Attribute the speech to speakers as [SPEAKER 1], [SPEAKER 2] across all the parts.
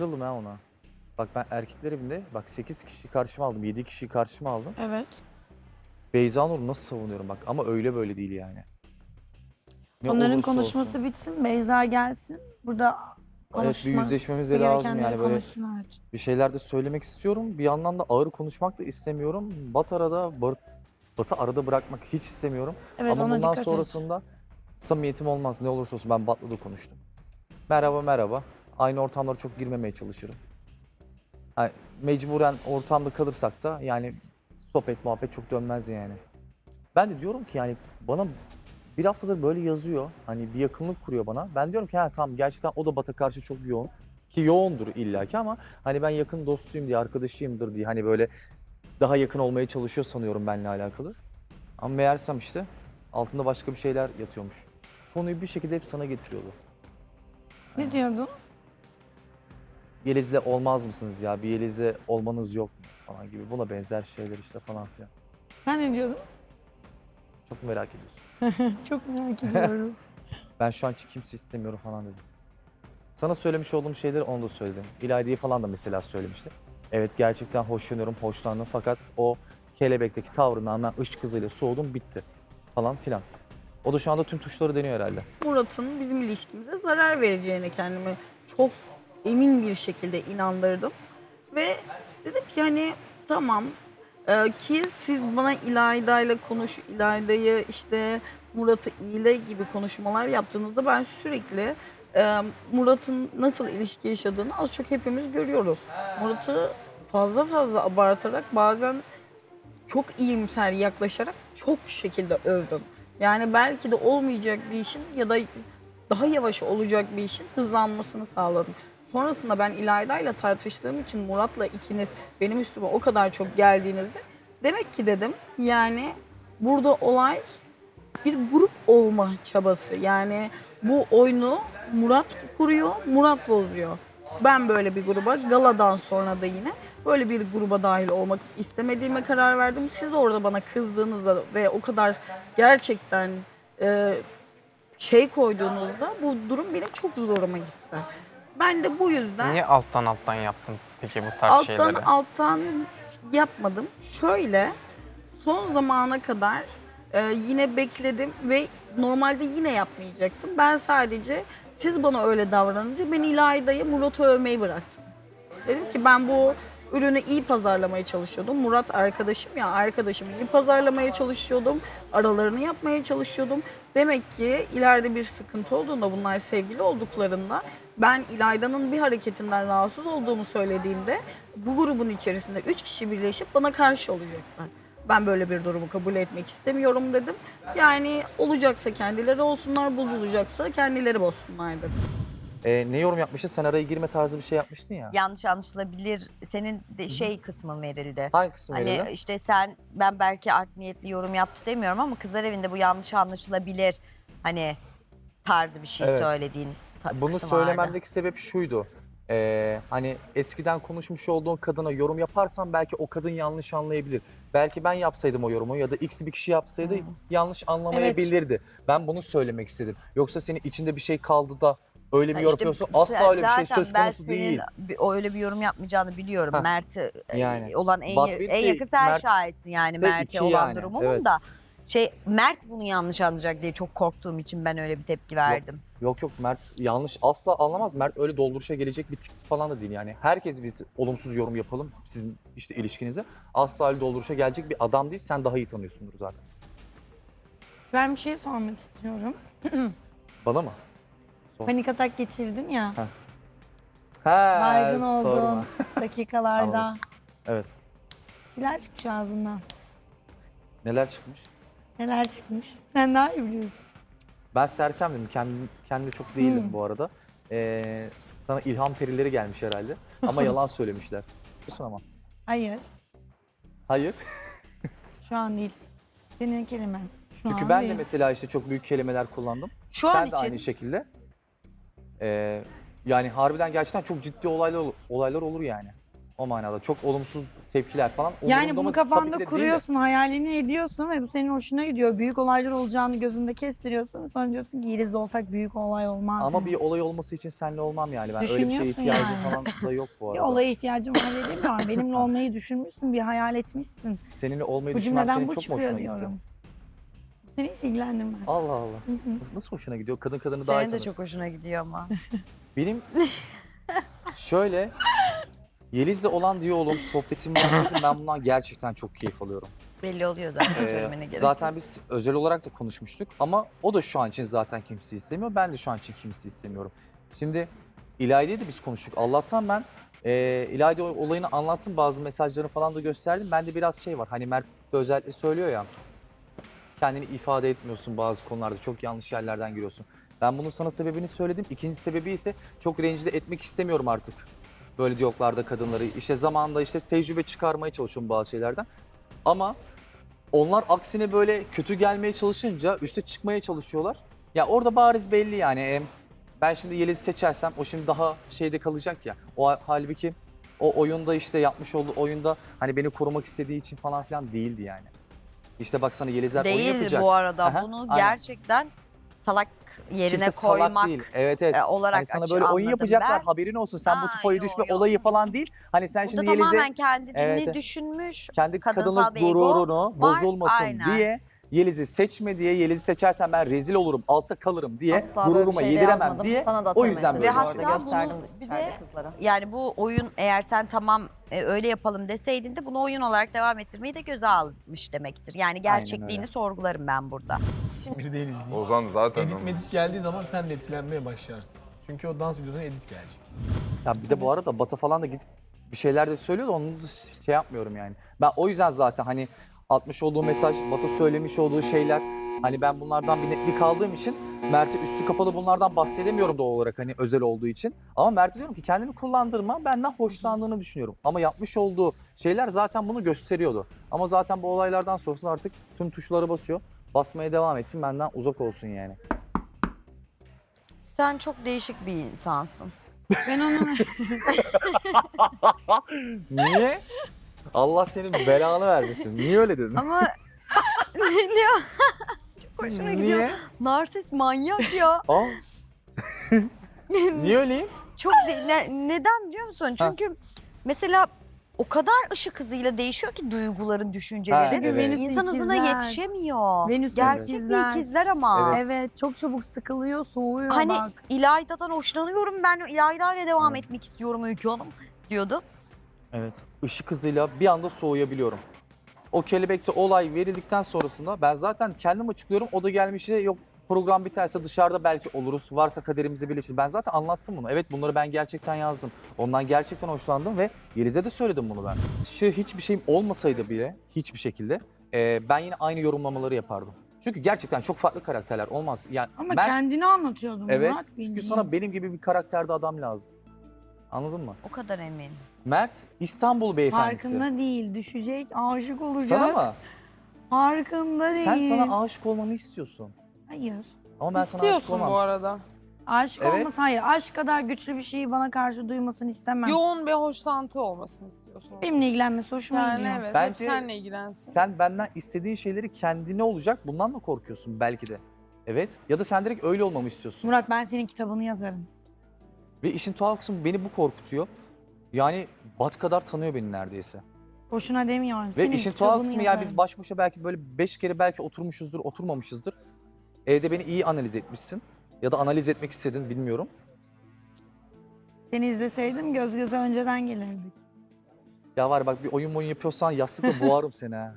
[SPEAKER 1] kırıldım ya ona. Bak ben erkekler evinde bak 8 kişi karşıma aldım, 7 kişi karşıma aldım.
[SPEAKER 2] Evet.
[SPEAKER 1] Beyza Nur'u nasıl savunuyorum bak ama öyle böyle değil yani. Ne
[SPEAKER 2] Onların
[SPEAKER 1] olursa
[SPEAKER 2] konuşması
[SPEAKER 1] olsun.
[SPEAKER 2] bitsin. Beyza gelsin. Burada
[SPEAKER 1] Evet bir
[SPEAKER 2] konuşma.
[SPEAKER 1] yüzleşmemiz de lazım
[SPEAKER 2] gerekenleri
[SPEAKER 1] yani böyle
[SPEAKER 2] konuşsunlar.
[SPEAKER 1] bir şeyler de söylemek istiyorum. Bir yandan da ağır konuşmak da istemiyorum. Bat arada, Bat, Batı arada bırakmak hiç istemiyorum.
[SPEAKER 2] Evet
[SPEAKER 1] Ama
[SPEAKER 2] ona
[SPEAKER 1] bundan
[SPEAKER 2] dikkat et.
[SPEAKER 1] sonrasında samimiyetim olmaz. Ne olursa olsun ben Bat'la da konuştum. Merhaba merhaba. Aynı ortamlara çok girmemeye çalışırım. Yani mecburen ortamda kalırsak da yani sohbet muhabbet çok dönmez yani. Ben de diyorum ki yani bana bir haftadır böyle yazıyor. Hani bir yakınlık kuruyor bana. Ben diyorum ki ha tamam gerçekten o da Bat'a karşı çok yoğun. Ki yoğundur illaki ama hani ben yakın dostuyum diye, arkadaşıyımdır diye hani böyle daha yakın olmaya çalışıyor sanıyorum benimle alakalı. Ama meğersem işte altında başka bir şeyler yatıyormuş. Konuyu bir şekilde hep sana getiriyordu.
[SPEAKER 2] Ne diyordun?
[SPEAKER 1] Yeliz'le olmaz mısınız ya? Bir Yeliz'le olmanız yok mu? Falan gibi. Buna benzer şeyler işte falan filan.
[SPEAKER 2] Sen ne diyordun?
[SPEAKER 1] Çok merak ediyorsun.
[SPEAKER 2] Çok merak ediyorum.
[SPEAKER 1] Ben şu an kimse istemiyorum falan dedim. Sana söylemiş olduğum şeyleri onu da söyledim. İlayda'yı falan da mesela söylemişti. Evet gerçekten hoşlanıyorum, hoşlandım fakat o kelebekteki tavrından ben ışık hızıyla soğudum bitti falan filan. O da şu anda tüm tuşları deniyor herhalde.
[SPEAKER 3] Murat'ın bizim ilişkimize zarar vereceğine kendimi çok emin bir şekilde inandırdım. Ve dedim ki hani tamam e, ki siz bana İlayda ile konuş, İlayda'yı işte Murat'ı iyile gibi konuşmalar yaptığınızda ben sürekli e, Murat'ın nasıl ilişki yaşadığını az çok hepimiz görüyoruz. Murat'ı fazla fazla abartarak bazen çok iyimser yaklaşarak çok şekilde övdüm. Yani belki de olmayacak bir işin ya da daha yavaş olacak bir işin hızlanmasını sağladım. Sonrasında ben İlayda ile tartıştığım için Murat'la ikiniz benim üstüme o kadar çok geldiğinizde demek ki dedim yani burada olay bir grup olma çabası. Yani bu oyunu Murat kuruyor, Murat bozuyor. Ben böyle bir gruba galadan sonra da yine böyle bir gruba dahil olmak istemediğime karar verdim. Siz orada bana kızdığınızda ve o kadar gerçekten e, şey koyduğunuzda bu durum benim çok zoruma gitti. Ben de bu yüzden
[SPEAKER 4] Niye alttan alttan yaptın peki bu tarz
[SPEAKER 3] alttan
[SPEAKER 4] şeyleri?
[SPEAKER 3] alttan yapmadım. Şöyle son zamana kadar e, yine bekledim ve normalde yine yapmayacaktım. Ben sadece siz bana öyle davranınca ben İlayda'yı Murat'ı övmeyi bıraktım. Dedim ki ben bu ürünü iyi pazarlamaya çalışıyordum. Murat arkadaşım ya arkadaşımı iyi pazarlamaya çalışıyordum. Aralarını yapmaya çalışıyordum. Demek ki ileride bir sıkıntı olduğunda bunlar sevgili olduklarında ben İlayda'nın bir hareketinden rahatsız olduğumu söylediğimde bu grubun içerisinde üç kişi birleşip bana karşı olacaklar. Ben böyle bir durumu kabul etmek istemiyorum dedim. Yani olacaksa kendileri olsunlar, bozulacaksa kendileri bozsunlar dedim.
[SPEAKER 1] Ee, ne yorum yapmıştın? Sen araya girme tarzı bir şey yapmıştın ya.
[SPEAKER 5] yanlış anlaşılabilir. Senin de şey kısmın verildi.
[SPEAKER 1] Hangi kısım
[SPEAKER 5] Hani
[SPEAKER 1] verildi?
[SPEAKER 5] işte sen ben belki art niyetli yorum yaptı demiyorum ama kızlar evinde bu yanlış anlaşılabilir. Hani tarzı bir şey
[SPEAKER 1] Evet.
[SPEAKER 5] söylediğin ta-
[SPEAKER 1] Bunu
[SPEAKER 5] kısım vardı.
[SPEAKER 1] söylememdeki sebep şuydu. Ee, hani eskiden konuşmuş olduğun kadına yorum yaparsan belki o kadın yanlış anlayabilir. Belki ben yapsaydım o yorumu ya da x bir kişi yapsaydı yanlış anlamayabilirdi. Ben bunu söylemek istedim. Yoksa senin içinde bir şey kaldı da öyle bir
[SPEAKER 5] Ha
[SPEAKER 1] yorum
[SPEAKER 5] işte
[SPEAKER 1] yapıyorsun.
[SPEAKER 5] z-
[SPEAKER 1] Asla öyle bir şey söz konusu değil.
[SPEAKER 5] bir- o öyle bir yorum yapmayacağını biliyorum.
[SPEAKER 1] Heh.
[SPEAKER 5] Mert'e e,
[SPEAKER 1] Yani.
[SPEAKER 5] olan en, en yakın sen
[SPEAKER 1] Mert
[SPEAKER 5] şahitsin yani Mert'e olan
[SPEAKER 1] yani,
[SPEAKER 5] durumumun
[SPEAKER 1] evet.
[SPEAKER 5] da. Şey Mert bunu yanlış anlayacak diye çok korktuğum için ben öyle bir tepki verdim.
[SPEAKER 1] Yok yok Mert yanlış asla anlamaz. Mert öyle dolduruşa gelecek bir tip falan da değil yani. Herkes biz olumsuz yorum yapalım sizin işte ilişkinize. Asla öyle dolduruşa gelecek bir adam değil. Sen daha iyi tanıyorsundur zaten.
[SPEAKER 2] Ben bir şey sormak istiyorum.
[SPEAKER 1] Bana mı?
[SPEAKER 2] Panik atak geçirdin ya. Baygın olduğun
[SPEAKER 1] sorma.
[SPEAKER 2] dakikalarda.
[SPEAKER 1] Anladım. Evet.
[SPEAKER 2] Şeyler çıkmış ağzından.
[SPEAKER 1] Neler çıkmış?
[SPEAKER 2] Neler çıkmış? Sen daha iyi biliyorsun.
[SPEAKER 1] Ben sersemdim. Kendim, kendimde çok değildim
[SPEAKER 2] Hmm.
[SPEAKER 1] bu arada. Ee, sana ilham perileri gelmiş herhalde. Ama yalan söylemişler. Biliyorsun ama.
[SPEAKER 2] Hayır.
[SPEAKER 1] Hayır.
[SPEAKER 2] Şu an değil. Senin kelimen. Şu
[SPEAKER 1] Çünkü
[SPEAKER 2] an
[SPEAKER 1] ben
[SPEAKER 2] değil.
[SPEAKER 1] de mesela işte çok büyük kelimeler kullandım.
[SPEAKER 5] Şu
[SPEAKER 1] Sen
[SPEAKER 5] an
[SPEAKER 1] de
[SPEAKER 5] için
[SPEAKER 1] aynı şekilde. Ee, yani harbiden gerçekten çok ciddi olaylar olaylar olur yani. O manada çok olumsuz tepkiler falan.
[SPEAKER 2] Yani bunu kafanda kuruyorsun, hayalini ediyorsun ve bu senin hoşuna gidiyor. Büyük olaylar olacağını gözünde kestiriyorsun. Sonra diyorsun ki Yeliz'de olsak büyük olay olmaz
[SPEAKER 1] Ama
[SPEAKER 2] mı?
[SPEAKER 1] bir olay olması için seninle olmam yani. Ben öyle bir şeye
[SPEAKER 2] Düşünüyorsun
[SPEAKER 1] ihtiyacım
[SPEAKER 2] yani.
[SPEAKER 1] falan da yok bu
[SPEAKER 2] Bir
[SPEAKER 1] arada.
[SPEAKER 2] olaya ihtiyacım var demiyorum. Benimle olmayı düşünmüşsün, bir hayal etmişsin.
[SPEAKER 1] Seninle olmayı
[SPEAKER 2] Bu
[SPEAKER 1] düşünmem
[SPEAKER 2] cümleden
[SPEAKER 1] senin
[SPEAKER 2] bu
[SPEAKER 1] çok mu
[SPEAKER 2] çıkıyor
[SPEAKER 1] hoşuna gitti?
[SPEAKER 2] diyorum. Seni hiç ilgilendirmez.
[SPEAKER 1] Allah Allah. Nasıl hoşuna gidiyor? Kadın kadını daha iyi
[SPEAKER 5] Senin de
[SPEAKER 1] tanır.
[SPEAKER 5] çok hoşuna gidiyor ama.
[SPEAKER 1] Benim şöyle Yeliz'le olan diyalogum, sohbetim, muhabbetim ben bundan gerçekten çok keyif alıyorum.
[SPEAKER 5] Belli oluyor zaten
[SPEAKER 1] Ee,
[SPEAKER 5] söylemene gerek.
[SPEAKER 1] zaten biz özel olarak da konuşmuştuk ama o da şu an için zaten kimseyi istemiyor. Ben de şu an için kimseyi istemiyorum. Şimdi İlayda'yı da biz konuştuk. Allah'tan ben e, İlayda olayını anlattım. Bazı mesajlarını falan da gösterdim. Bende biraz şey var. Hani Mert de özellikle söylüyor ya. Kendini ifade etmiyorsun bazı konularda. Çok yanlış yerlerden giriyorsun. Ben bunun sana sebebini söyledim. İkinci sebebi ise çok rencide etmek istemiyorum artık. Böyle diyaloglarda kadınları. İşte zamanında işte tecrübe çıkarmaya çalışıyorum bazı şeylerden. Ama onlar aksine böyle kötü gelmeye çalışınca üste çıkmaya çalışıyorlar. Ya orada bariz belli yani. Ben şimdi Yeliz'i seçersem o şimdi daha şeyde kalacak ya. O ha- halbuki o oyunda işte yapmış olduğu oyunda hani beni korumak istediği için falan filan değildi yani. İşte baksana Yelizler oyun
[SPEAKER 5] Değil
[SPEAKER 1] yapacak.
[SPEAKER 5] bu arada.
[SPEAKER 1] Aha,
[SPEAKER 5] Bunu
[SPEAKER 1] aynen.
[SPEAKER 5] gerçekten salak yerine
[SPEAKER 1] Kimse salak
[SPEAKER 5] koymak
[SPEAKER 1] değil. Evet evet.
[SPEAKER 5] e, olarak
[SPEAKER 1] Hani sana
[SPEAKER 5] açı
[SPEAKER 1] böyle oyun
[SPEAKER 5] anladım
[SPEAKER 1] yapacaklar
[SPEAKER 5] ben.
[SPEAKER 1] haberin olsun. Sen bu
[SPEAKER 5] Aa,
[SPEAKER 1] tufaya
[SPEAKER 5] yo,
[SPEAKER 1] düşme
[SPEAKER 5] yo.
[SPEAKER 1] olayı falan değil. Hani sen
[SPEAKER 5] Burada
[SPEAKER 1] şimdi Yeliz'e
[SPEAKER 5] tamamen kendini
[SPEAKER 1] Evet, evet.
[SPEAKER 5] düşünmüş.
[SPEAKER 1] kendi
[SPEAKER 5] Kadınsal
[SPEAKER 1] kadınlık
[SPEAKER 5] bir ego
[SPEAKER 1] gururunu
[SPEAKER 5] var,
[SPEAKER 1] bozulmasın
[SPEAKER 5] aynen.
[SPEAKER 1] diye Yeliz'i seçme diye Yeliz'i seçersen ben rezil olurum, altta kalırım diye
[SPEAKER 6] Asla böyle bir
[SPEAKER 1] gururuma
[SPEAKER 6] şey de
[SPEAKER 1] yediremem
[SPEAKER 6] yazmadım.
[SPEAKER 1] diye
[SPEAKER 6] Sana da
[SPEAKER 1] o
[SPEAKER 6] atarım
[SPEAKER 1] yüzden
[SPEAKER 6] mesajı
[SPEAKER 1] böyle
[SPEAKER 6] arada
[SPEAKER 5] Hatta
[SPEAKER 6] gösterdim
[SPEAKER 5] bunu bir
[SPEAKER 6] içeride
[SPEAKER 5] de-
[SPEAKER 6] kızlara.
[SPEAKER 5] Yani bu oyun eğer sen tamam e, öyle yapalım deseydin de bunu oyun olarak devam ettirmeyi de göze almış demektir. Yani gerçekliğini
[SPEAKER 1] öyle.
[SPEAKER 5] sorgularım ben burada.
[SPEAKER 7] Biri değiliz değil.
[SPEAKER 8] Ozan zaten
[SPEAKER 7] Edit medit geldiği zaman sen de etkilenmeye başlarsın. Çünkü o dans videosuna edit gelecek.
[SPEAKER 1] Ya bir de bu arada Bata falan da gidip bir şeyler de söylüyor da onu da şey yapmıyorum yani. Ben o yüzden zaten hani atmış olduğu mesaj, Bata söylemiş olduğu şeyler hani ben bunlardan bir netlik aldığım için Mert'e üstü kapalı bunlardan bahsedemiyorum doğal olarak hani özel olduğu için. Ama Mert'e diyorum ki kendini kullandırma benden hoşlandığını düşünüyorum. Ama yapmış olduğu şeyler zaten bunu gösteriyordu. Ama zaten bu olaylardan sonrasında artık tüm tuşlara basıyor. Basmaya devam etsin benden uzak olsun yani.
[SPEAKER 5] Sen çok değişik bir insansın.
[SPEAKER 2] Ben onu
[SPEAKER 1] Niye? Allah senin belanı vermesin. Niye öyle dedin?
[SPEAKER 5] Ama ne diyor? çok gidiyor.
[SPEAKER 1] Niye?
[SPEAKER 5] Narsist manyak ya.
[SPEAKER 1] Aa. Niye öyleyim?
[SPEAKER 5] Çok de- ne- neden biliyor musun? Çünkü mesela o kadar ışık hızıyla değişiyor ki duyguların, düşüncelerin.
[SPEAKER 1] Çünkü
[SPEAKER 2] Venüs
[SPEAKER 5] İnsan hızına
[SPEAKER 2] ikizler.
[SPEAKER 5] yetişemiyor.
[SPEAKER 2] Venüs
[SPEAKER 5] Gerçek
[SPEAKER 2] ikizler.
[SPEAKER 5] bir ikizler ama.
[SPEAKER 1] Evet.
[SPEAKER 2] Evet çok çabuk sıkılıyor, soğuyor
[SPEAKER 5] Hani
[SPEAKER 2] bak.
[SPEAKER 5] İlayda'dan hoşlanıyorum ben İlayda ile devam
[SPEAKER 1] Evet.
[SPEAKER 5] etmek istiyorum Öykü Hanım diyordu.
[SPEAKER 1] Evet. Işık hızıyla bir anda soğuyabiliyorum. O kelebekte olay verildikten sonrasında ben zaten kendim açıklıyorum. O da gelmişe yok program biterse dışarıda belki oluruz. Varsa kaderimize birleşir. Ben zaten anlattım bunu. Evet bunları ben gerçekten yazdım. Ondan gerçekten hoşlandım ve Yeliz'e de söyledim bunu ben. Şu hiçbir şeyim olmasaydı bile hiçbir şekilde e, ben yine aynı yorumlamaları yapardım. Çünkü gerçekten çok farklı karakterler olmaz. Yani
[SPEAKER 2] Ama
[SPEAKER 1] Mert-
[SPEAKER 2] kendini anlatıyordun
[SPEAKER 1] Evet.
[SPEAKER 2] Murat
[SPEAKER 1] Çünkü
[SPEAKER 2] bildiğin.
[SPEAKER 1] sana benim gibi bir karakterde adam lazım. Anladın mı?
[SPEAKER 5] O kadar emin.
[SPEAKER 1] Mert İstanbul beyefendisi.
[SPEAKER 2] Farkında değil, düşecek, aşık olacak.
[SPEAKER 1] Sana mı?
[SPEAKER 2] Farkında değil.
[SPEAKER 1] Sen sana aşık olmamı istiyorsun.
[SPEAKER 2] Hayır.
[SPEAKER 1] Ama ben sana aşık
[SPEAKER 9] İstiyorsun
[SPEAKER 1] olmam.
[SPEAKER 9] bu arada.
[SPEAKER 2] Aşık
[SPEAKER 1] Evet.
[SPEAKER 2] olması hayır. Aşk kadar güçlü bir şeyi bana karşı duymasını istemem.
[SPEAKER 9] Yoğun bir hoşlantı olmasını istiyorsun.
[SPEAKER 2] Benimle ilgilenmesi hoşuma
[SPEAKER 9] yani
[SPEAKER 2] gidiyor.
[SPEAKER 9] evet.
[SPEAKER 1] Bence
[SPEAKER 9] hep seninle ilgilensin.
[SPEAKER 1] Sen benden istediğin şeyleri kendine olacak. Bundan mı korkuyorsun belki de? Evet. Ya da sen direkt öyle olmamı istiyorsun.
[SPEAKER 2] Murat ben senin kitabını yazarım.
[SPEAKER 1] Ve işin tuhaf kısmı beni bu korkutuyor. Yani Bat kadar tanıyor beni neredeyse.
[SPEAKER 2] Boşuna demiyorum.
[SPEAKER 1] Ve
[SPEAKER 2] senin
[SPEAKER 1] işin
[SPEAKER 2] kitabını
[SPEAKER 1] tuhaf kısmı yani
[SPEAKER 2] yazarım.
[SPEAKER 1] biz baş başa belki böyle beş kere belki oturmuşuzdur, oturmamışızdır. Evde beni iyi analiz etmişsin. Ya da analiz etmek istedin bilmiyorum.
[SPEAKER 2] Seni izleseydim göz göze önceden gelirdik.
[SPEAKER 1] Ya var bak bir oyun oyun yapıyorsan yastıkla boğarım seni ha.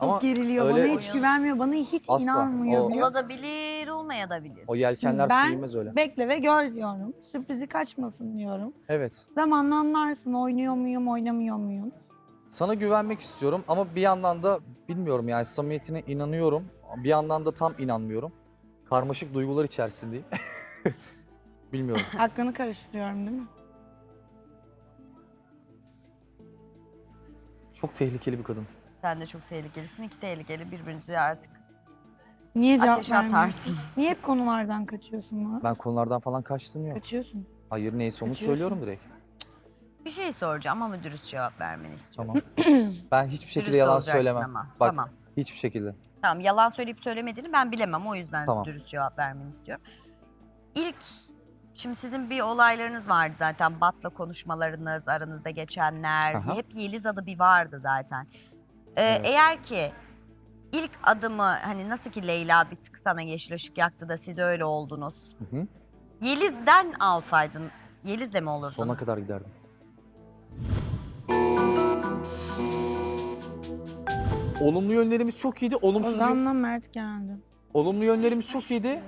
[SPEAKER 2] Çok
[SPEAKER 1] Ama
[SPEAKER 2] geriliyor.
[SPEAKER 1] öyle-
[SPEAKER 2] Bana hiç güvenmiyor. Bana hiç
[SPEAKER 1] Asla.
[SPEAKER 2] inanmıyor.
[SPEAKER 1] O-
[SPEAKER 2] biliyor musun?
[SPEAKER 5] Olabilir, olmayabilir.
[SPEAKER 1] O yelkenler
[SPEAKER 2] ben-
[SPEAKER 1] sürülmez öyle.
[SPEAKER 2] Bekle ve gör diyorum. Sürprizi kaçmasın diyorum.
[SPEAKER 1] Evet.
[SPEAKER 2] Zamanla anlarsın oynuyor muyum, oynamıyor muyum?
[SPEAKER 1] Sana güvenmek istiyorum ama bir yandan da bilmiyorum yani samimiyetine inanıyorum. Bir yandan da tam inanmıyorum. Karmaşık duygular içerisindeyim. bilmiyorum.
[SPEAKER 2] Aklını karıştırıyorum değil mi?
[SPEAKER 1] Çok tehlikeli bir kadın.
[SPEAKER 5] Sen de çok tehlikelisin. İki tehlikeli birbirinizi artık
[SPEAKER 2] Niye cevap
[SPEAKER 5] ateşe
[SPEAKER 2] vermiyorsun?
[SPEAKER 5] atarsın.
[SPEAKER 2] Niye hep konulardan kaçıyorsun Murat?
[SPEAKER 1] Ben konulardan falan kaçtım yok.
[SPEAKER 2] Kaçıyorsun.
[SPEAKER 1] Hayır neyse onu
[SPEAKER 2] Kaçıyorsun.
[SPEAKER 1] söylüyorum direkt.
[SPEAKER 5] Bir şey soracağım ama dürüst cevap vermeni istiyorum.
[SPEAKER 1] Tamam. ben hiçbir şekilde
[SPEAKER 5] Dürüst
[SPEAKER 1] yalan
[SPEAKER 5] olacaksın
[SPEAKER 1] söylemem.
[SPEAKER 5] Ama.
[SPEAKER 1] Bak
[SPEAKER 5] Tamam.
[SPEAKER 1] hiçbir şekilde.
[SPEAKER 5] Tamam yalan söyleyip söylemediğini ben bilemem o yüzden
[SPEAKER 1] Tamam.
[SPEAKER 5] dürüst cevap vermeni istiyorum. İlk şimdi sizin bir olaylarınız vardı zaten Bat'la konuşmalarınız aranızda geçenler
[SPEAKER 1] Aha.
[SPEAKER 5] hep Yeliz adı bir vardı zaten. Ee,
[SPEAKER 1] Evet.
[SPEAKER 5] Eğer ki ilk adımı hani nasıl ki Leyla bir tık sana yeşil ışık yaktı da siz öyle oldunuz.
[SPEAKER 1] Hı hı.
[SPEAKER 5] Yeliz'den alsaydın Yeliz'le mi olurdun?
[SPEAKER 1] Sonuna kadar giderdim. Olumlu yönlerimiz çok iyiydi. Olumsuz, yön-
[SPEAKER 2] Ozan'la Mert geldi.
[SPEAKER 1] olumlu yönlerimiz çok iyiydi.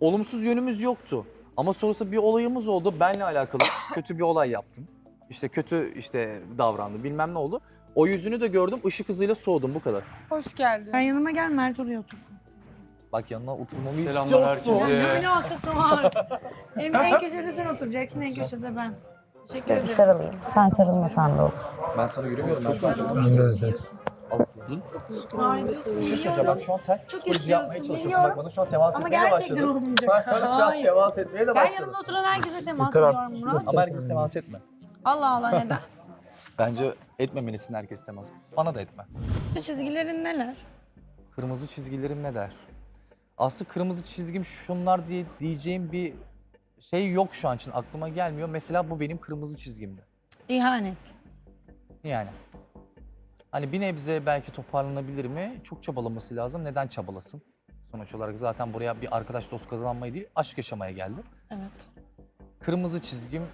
[SPEAKER 1] Olumsuz yönümüz yoktu. Ama sonrasında bir olayımız oldu. Benle alakalı kötü bir olay yaptım. İşte kötü işte davrandı bilmem ne oldu. O yüzünü de gördüm. ışık hızıyla soğudum bu kadar.
[SPEAKER 9] Hoş geldin.
[SPEAKER 2] Sen yanıma gel Mert oraya otursun.
[SPEAKER 1] Bak yanına oturmamı
[SPEAKER 4] Selamlar
[SPEAKER 1] istiyorsun.
[SPEAKER 4] herkese.
[SPEAKER 2] Ne alakası var? en, en köşede sen oturacaksın, en köşede ben. Teşekkür ederim.
[SPEAKER 5] sarılayım. Sen sarılmasan da olur.
[SPEAKER 1] Ben sana yürümüyorum. Ben sadece Aslı.
[SPEAKER 2] Hayır,
[SPEAKER 1] Bir şey söyleyeceğim. Bak şu an ters psikoloji yapmaya
[SPEAKER 2] istiyorsun,
[SPEAKER 1] çalışıyorsun. Bak bana şu an temas
[SPEAKER 2] Ama
[SPEAKER 1] etmeye
[SPEAKER 2] gerçekten
[SPEAKER 1] başladın.
[SPEAKER 2] olmayacak.
[SPEAKER 1] Bana şu an
[SPEAKER 2] Hayır.
[SPEAKER 1] temas etmeye de
[SPEAKER 2] Ben
[SPEAKER 1] başladın.
[SPEAKER 2] yanımda oturan herkese temas ediyorum Murat.
[SPEAKER 1] Ama herkes temas etme.
[SPEAKER 2] Allah Allah neden?
[SPEAKER 1] Bence etmemelisin herkes temas. Bana da etme.
[SPEAKER 2] Çizgilerin neler?
[SPEAKER 1] Kırmızı çizgilerim ne der? Aslında kırmızı çizgim şunlar diye diyeceğim bir şey yok şu an için aklıma gelmiyor. Mesela bu benim kırmızı çizgimdi.
[SPEAKER 2] İhanet.
[SPEAKER 1] Yani. Hani bir nebze belki toparlanabilir mi? Çok çabalaması lazım. Neden çabalasın? Sonuç olarak zaten buraya bir arkadaş dost kazanmaya değil, aşk yaşamaya geldi.
[SPEAKER 2] Evet.
[SPEAKER 1] Kırmızı çizgim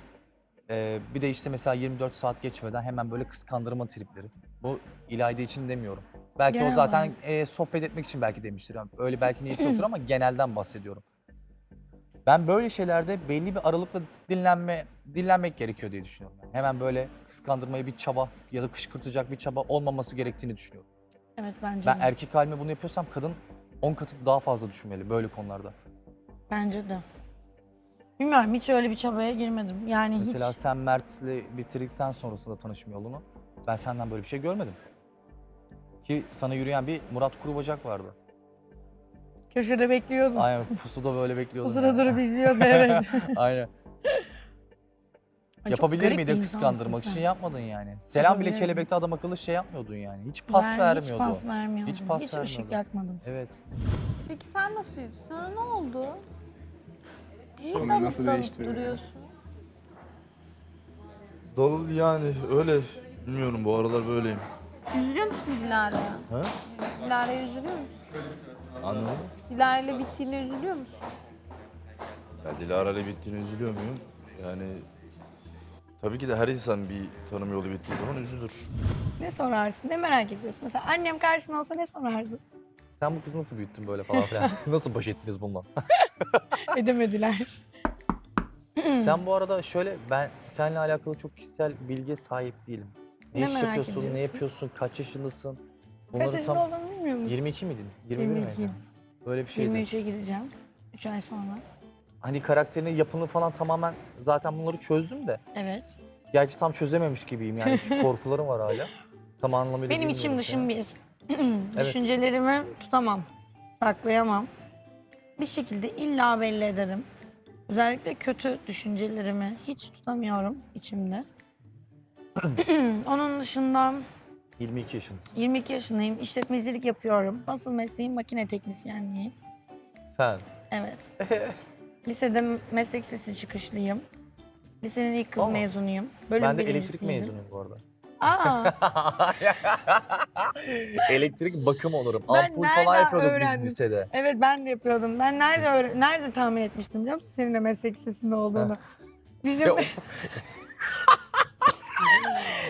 [SPEAKER 1] e, bir de işte mesela 24 saat geçmeden hemen böyle kıskandırma tripleri. Bu İlayda için demiyorum. Belki
[SPEAKER 2] Genel
[SPEAKER 1] o zaten
[SPEAKER 2] olarak.
[SPEAKER 1] e, sohbet etmek için belki demiştir. Yani öyle belki niyeti yoktur ama genelden bahsediyorum. Ben böyle şeylerde belli bir aralıkla dinlenme dinlenmek gerekiyor diye düşünüyorum. Yani hemen böyle kıskandırmayı bir çaba ya da kışkırtacak bir çaba olmaması gerektiğini düşünüyorum.
[SPEAKER 2] Evet bence
[SPEAKER 1] Ben
[SPEAKER 2] de.
[SPEAKER 1] erkek halime bunu yapıyorsam kadın 10 katı daha fazla düşünmeli böyle konularda.
[SPEAKER 2] Bence de. Bilmiyorum hiç öyle bir çabaya girmedim. Yani
[SPEAKER 1] Mesela
[SPEAKER 2] hiç.
[SPEAKER 1] sen Mert'le bitirdikten sonrasında tanışma yolunu ben senden böyle bir şey görmedim. Ki sana yürüyen bir Murat Kurubacak vardı.
[SPEAKER 2] Köşede bekliyordun.
[SPEAKER 1] Aynen pusuda böyle bekliyordun.
[SPEAKER 2] Sıra
[SPEAKER 1] yani.
[SPEAKER 2] durup izliyordu evet.
[SPEAKER 1] Aynen.
[SPEAKER 2] Ay,
[SPEAKER 1] Yapabilir
[SPEAKER 2] bir
[SPEAKER 1] kıskandırmak için yapmadın yani. Selam bile kelebekte adam akıllı şey yapmıyordun yani. Hiç pas
[SPEAKER 2] Ben
[SPEAKER 1] vermiyordu.
[SPEAKER 2] Hiç pas vermiyordum.
[SPEAKER 1] Hiç pas
[SPEAKER 2] Hiç ışık
[SPEAKER 1] vermiyordu.
[SPEAKER 2] yakmadım.
[SPEAKER 1] Evet.
[SPEAKER 6] Peki sen nasıl yürüdün? Sana ne oldu? Niye
[SPEAKER 7] Sonra
[SPEAKER 6] dalıp
[SPEAKER 7] nasıl
[SPEAKER 6] dalıp
[SPEAKER 7] değişti?
[SPEAKER 6] duruyorsun?
[SPEAKER 8] Dal yani öyle bilmiyorum bu aralar böyleyim.
[SPEAKER 6] Üzülüyor musun Dilara'ya?
[SPEAKER 8] Ha?
[SPEAKER 6] Dilara'ya üzülüyor musun?
[SPEAKER 8] Anladın mı?
[SPEAKER 6] Dilara ile bittiğine üzülüyor musun?
[SPEAKER 8] Ya Dilara ile bittiğini üzülüyor muyum? Yani tabii ki de her insan bir tanım yolu bittiği zaman üzülür.
[SPEAKER 2] Ne sorarsın? Ne merak ediyorsun? Mesela annem karşına olsa ne sorardın?
[SPEAKER 1] Sen bu kızı nasıl büyüttün böyle falan filan? nasıl baş ettiniz bununla?
[SPEAKER 2] Edemediler.
[SPEAKER 1] Sen bu arada şöyle ben seninle alakalı çok kişisel bilgiye sahip değilim. Ne,
[SPEAKER 2] Ne
[SPEAKER 1] iş
[SPEAKER 2] merak
[SPEAKER 1] yapıyorsun, ne
[SPEAKER 2] ediyorsun?
[SPEAKER 1] yapıyorsun, kaç yaşındasın?
[SPEAKER 2] Kaç yaşında olduğumu bilmiyor musun?
[SPEAKER 1] 22 miydin? 21 miydin?
[SPEAKER 2] 22'yim.
[SPEAKER 1] Böyle bir şeydi.
[SPEAKER 2] 23'e gireceğim. 3 ay sonra.
[SPEAKER 1] Hani karakterini, yapını falan tamamen zaten bunları çözdüm de.
[SPEAKER 2] Evet.
[SPEAKER 1] Gerçi tam çözememiş gibiyim yani. Çünkü korkularım var hala. Tam anlamıyla
[SPEAKER 2] Benim içim dışım
[SPEAKER 1] seni.
[SPEAKER 2] bir. Düşüncelerimi tutamam. Saklayamam. Bir şekilde illa belli ederim. Özellikle kötü düşüncelerimi hiç tutamıyorum içimde. Onun dışında
[SPEAKER 1] 22 yaşındasın.
[SPEAKER 2] 22 yaşındayım. işletmecilik yapıyorum. Asıl mesleğim makine teknisyenliği.
[SPEAKER 1] Sen.
[SPEAKER 2] Evet. Lisede meslek sesi çıkışlıyım. Lisenin ilk kız
[SPEAKER 1] Aa.
[SPEAKER 2] mezunuyum. Bölüm
[SPEAKER 1] ben de elektrik
[SPEAKER 2] birincisiydim.
[SPEAKER 1] mezunuyum bu arada.
[SPEAKER 2] Aa,
[SPEAKER 1] elektrik bakım olurum.
[SPEAKER 2] Ben
[SPEAKER 1] Ampul falan
[SPEAKER 2] nereden
[SPEAKER 1] yapıyorduk
[SPEAKER 2] öğrendim?
[SPEAKER 1] biz lisede.
[SPEAKER 2] evet ben de yapıyordum. Ben nerede öğre- nerede tahmin etmiştim biliyor musun senin de meslek lisesinde olduğunu? Bizim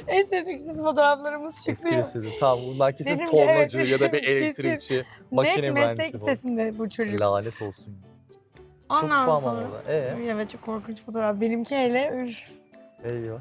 [SPEAKER 2] estetiksiz fotoğraflarımız çıktı. ya.
[SPEAKER 1] Tamam bunlar kesin
[SPEAKER 2] Dedim ki,
[SPEAKER 1] tornacı
[SPEAKER 2] evet,
[SPEAKER 1] ya da bir
[SPEAKER 2] kesin.
[SPEAKER 1] elektrikçi, makine
[SPEAKER 2] Net meslek
[SPEAKER 1] mühendisi falan.
[SPEAKER 2] lisesinde bu çocuk.
[SPEAKER 1] Lanet olsun. Çok
[SPEAKER 2] Ondan
[SPEAKER 1] ufam
[SPEAKER 2] sonra.
[SPEAKER 1] orada. Ee?
[SPEAKER 2] Evet çok korkunç fotoğraf. Benimki hele üf.
[SPEAKER 1] Eyvah.